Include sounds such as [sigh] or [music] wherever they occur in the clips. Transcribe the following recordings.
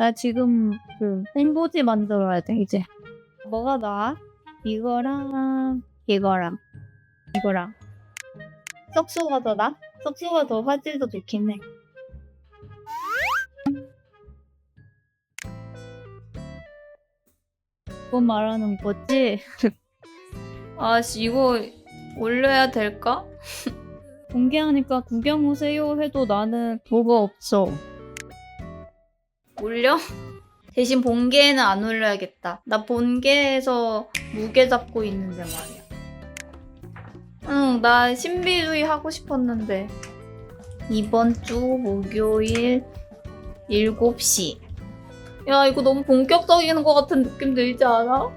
나 지금 그 생보지 만들어야 돼 이제. 뭐가 나아? 이거랑 이거랑 이거랑. 썩소가 더 나? 썩소가 더 화질도 좋긴 해. 그거 말하는 거지? [laughs] 아씨 이거 올려야 될까? 공개하니까 구경 오세요 해도 나는 뭐가 없어. 올려? [laughs] 대신 본계에는 안 올려야겠다. 나 본계에서 무게 잡고 있는데 말이야. 응, 나 신비주의 하고 싶었는데. 이번 주 목요일 7시. 야, 이거 너무 본격적인 것 같은 느낌 들지 않아?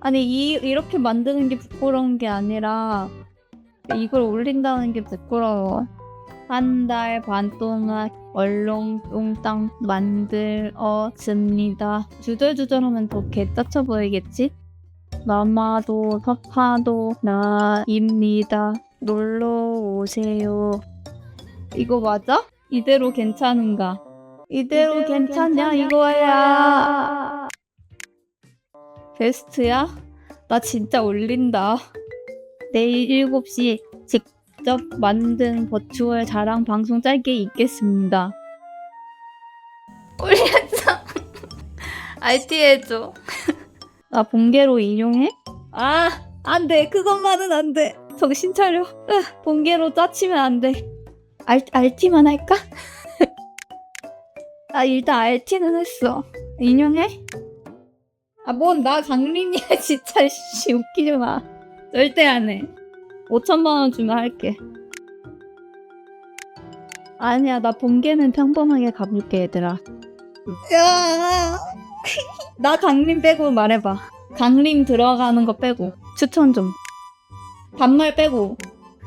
아니, 이, 이렇게 만드는 게 부끄러운 게 아니라, 이걸 올린다는 게 부끄러워. 한 달 반 동안 얼렁뚱땅 만들었습니다. 주절주절하면 더 개짜쳐 보이겠지? 마마도 파파도 나입니다. 놀러 오세요. 이거 맞아? 이대로 괜찮은가? 이대로, 괜찮냐 이거야. 베스트야? 나 진짜 올린다. 내일 7시 직 접 만든 버추얼 자랑 방송 짧게 있겠습니다. 올렸어. RT 해줘. 나 본계로 인용해? 아, 안 돼. 그것만은 안 돼. 정신 차려. 으, 본계로 짜치면 안 돼. 알, RT만 할까? [laughs] 나 일단 RT는 했어. 인용해? 아, 뭔 나 강림이야. 진짜 [laughs] 씨 웃기지 마. 절대 안 해. 5천만 원 주면 할게. 아니야, 나 본계는 평범하게 가볼게, 얘들아. 야, [laughs] 나 강림 빼고 말해봐. 강림 들어가는 거 빼고. 추천 좀. 반말 빼고.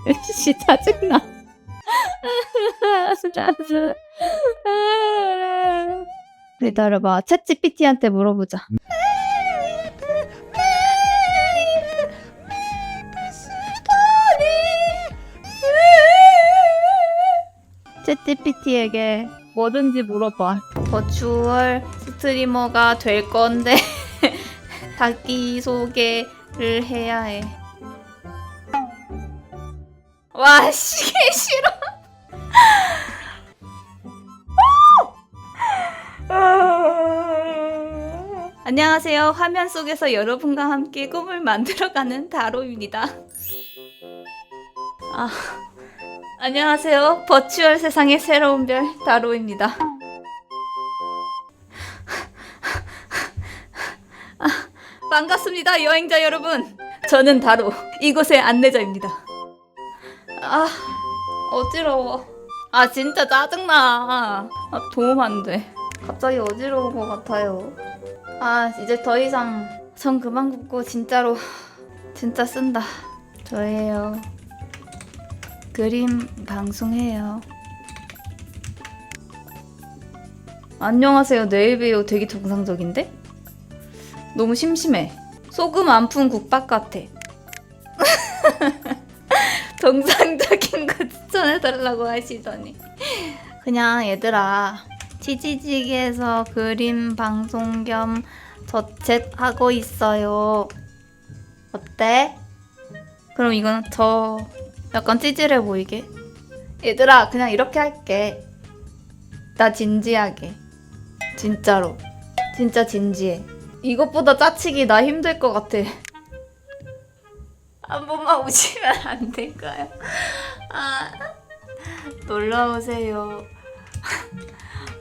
[laughs] 씨, 짜증나. [laughs] 짜증. 기다려봐. 챗 GPT한테 물어보자. 챗GPT에게 뭐든지 물어봐. 버추얼 스트리머가 될 건데 [laughs] 자기 소개를 해야 해. 와, 씨, 개 싫어. [laughs] 안녕하세요. 화면 속에서 여러분과 함께 꿈을 만들어가는 다로입니다. 아, 안녕하세요. 버추얼 세상의 새로운 별 다로입니다. 아, 반갑습니다, 여행자 여러분. 저는 다로 이곳의 안내자입니다. 아, 어지러워. 아, 진짜 짜증나. 아, 도움 안 돼. 갑자기 어지러운 것 같아요. 아, 이제 더 이상 전 그만 굽고 진짜로 진짜 쓴다. 저예요. 그림 방송해요. 안녕하세요. 내일 봬요. 되게 정상적인데? 너무 심심해. 소금 안 푼 국밥 같아. [laughs] 정상적인 거 추천해달라고 하시더니. 그냥 얘들아. 치지직에서 그림 방송 겸 저챗 하고 있어요. 어때? 그럼 이건 저 약간 찌질해 보이게. 얘들아, 그냥 이렇게 할게. 나 진지하게. 진짜로. 진짜 진지해. 이것보다 짜치기 나 힘들 것 같아. 한 번만 오시면 안 될까요? 아, 놀러 오세요.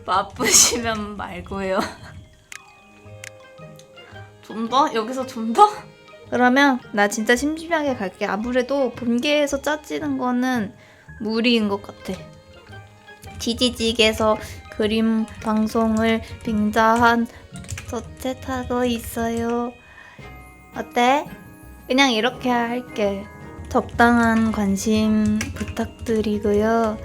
바쁘시면 말고요. 좀 더? 여기서 좀 더? 그러면 나 진짜 심심하게 갈게. 아무래도 본계에서 짜지는 거는 무리인 것 같아. 지지직에서 그림 방송을 빙자한 저챗하고 있어요. 어때? 그냥 이렇게 할게. 적당한 관심 부탁드리고요.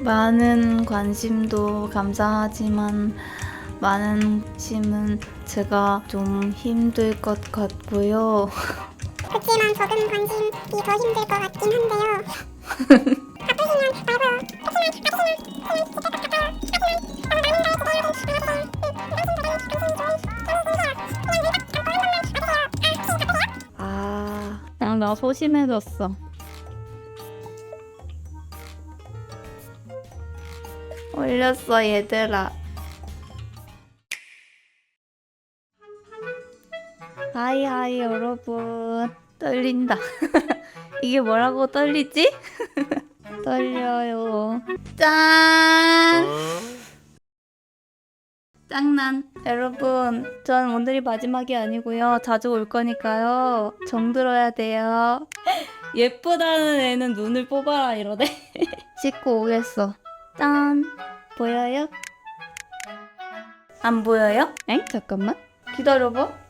많은 관심도 감사하지만 많은 심은 제가 좀 힘들 것 같고요. 그치만 적은 관심이 더 힘들 것 같긴 한데요. 아프시면 말고 나 소심해졌어. 올렸어 얘들아. 하이 하이 여러분 떨린다. [laughs] 이게 뭐라고 떨리지? [laughs] 떨려요. 짠. 짱난 여러분 전 오늘이 마지막이 아니고요 자주 올 거니까요 정들어야 돼요 [laughs] 예쁘다는 애는 눈을 뽑아라 이러네 씻고 오겠어 짠 보여요? 안 보여요? 엥? 잠깐만 기다려봐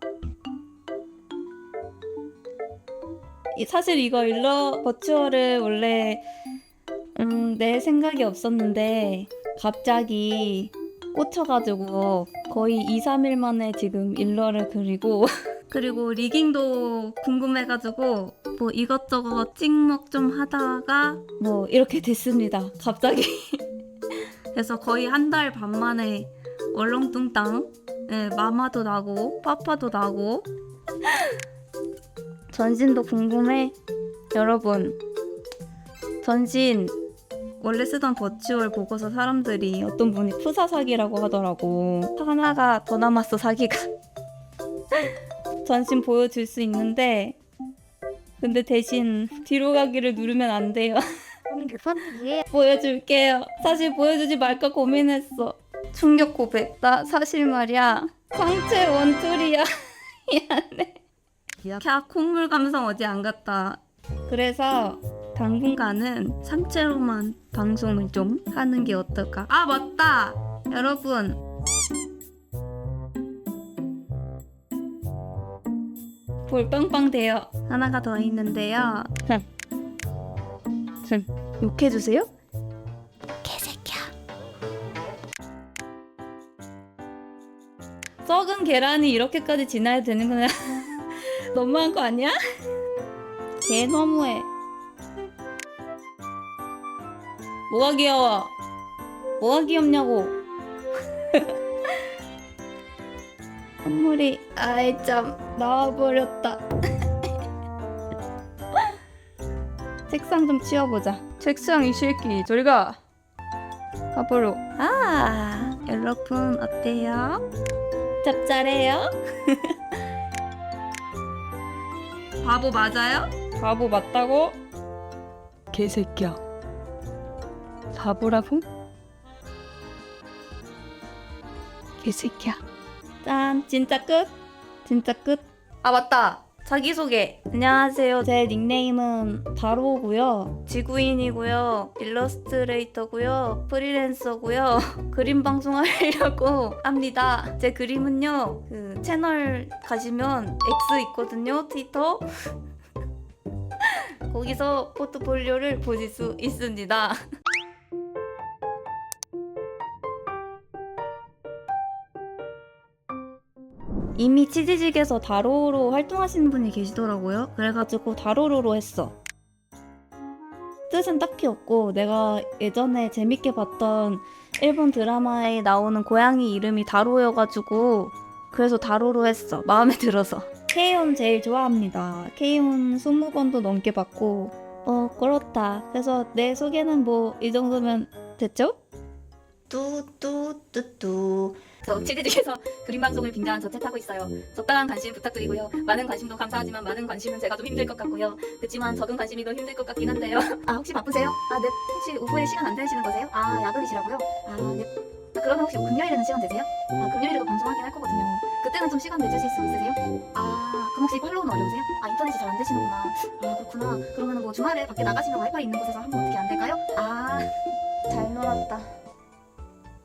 사실 이거 일러 버추어를 원래 음, 내 생각이 없었는데 갑자기 꽂혀가지고 거의 2, 3일 만에 지금 일러를 그리고 [laughs] 그리고 리깅도 궁금해가지고 뭐 이것저것 찍먹 좀 하다가 뭐 이렇게 됐습니다. 갑자기. [laughs] 그래서 거의 한 달 반 만에 얼렁뚱땅 예, 마마도 나고 파파도 나고 전신도 궁금해 여러분 전신 원래 쓰던 버추얼 보고서 사람들이 어떤 분이 푸사 사기라고 하더라고. 하나가 더 남았어 사기가. [laughs] 전신 보여줄 수 있는데 근데 대신 뒤로 가기를 누르면 안 돼요. [laughs] 보여줄게요. 사실 보여주지 말까 고민했어. 충격 고백. 나 사실 말이야. 상체 원툴이야. [laughs] 미안해. 캬 콧물 감성 어디 안 갔다. 그래서 당분간은 상체로만 방송을 좀 하는 게 어떨까? 아 맞다, 여러분. 볼빵빵 돼요. 하나가 더 있는데요. 좀 욕해주세요. 개새끼야. 썩은 계란이 이렇게까지 지나야 되는구나. [laughs] 너무한 거 아니야? 개 너무해. 뭐가 귀여워? 뭐가 귀엽냐고? [laughs] 선물이 아이 참 나와버렸다. [laughs] 책상 좀 치워보자. 책상 이 새끼 저리 가. 앞으로. 아 여러분 어때요? 짭짤해요? [laughs] 바보 맞아요? 바보 맞다고? 개새끼야. 바보라고? 개새끼야. 짠, 진짜 끝? 진짜 끝? 아, 맞다. 자기소개. 안녕하세요. 제 닉네임은 바로고요. 지구인이고요. 일러스트레이터고요. 프리랜서고요. [laughs] 그림 방송 하려고 [laughs] 합니다. 제 그림은요. 그 채널 가시면 X 있거든요. 트위터. [laughs] 거기서 포트폴리오를 보실 수 있습니다. 이미 치지직에서 다로로 활동하시는 분이 계시더라고요. 그래가지고 다로로로 했어. 뜻은 딱히 없고 내가 예전에 재밌게 봤던 일본 드라마에 나오는 고양이 이름이 다로여가지고 그래서 다로로 했어. 마음에 들어서. 케이온 제일 좋아합니다. 케이온 20번도 넘게 봤고 어 그렇다. 그래서 내 소개는 뭐 이 정도면 됐죠? 뚜뚜뚜뚜 저 치즈직에서 그림 방송을 빙자한 저챗 하고 있어요. 적당한 관심 부탁드리고요. 많은 관심도 감사하지만 많은 관심은 제가 좀 힘들 것 같고요. 그렇지만 적은 관심이 더 힘들 것 같긴 한데요. [laughs] 아 혹시 바쁘세요? 아 네. 혹시 오후에 시간 안 되시는 거세요? 아 야근이시라고요? 아 네. 아, 그러면 혹시 금요일에는 시간 되세요? 아 금요일에도 방송하긴 할 거거든요. 그때는 좀 시간 내주실 수 있으세요? 아 그럼 혹시 팔로우는 어려우세요? 아 인터넷이 잘 안 되시는구나. 아 그렇구나. 그러면 뭐 주말에 밖에 나가시면 와이파이 있는 곳에서 하면 어떻게 안 될까요? 아 잘 놀았다.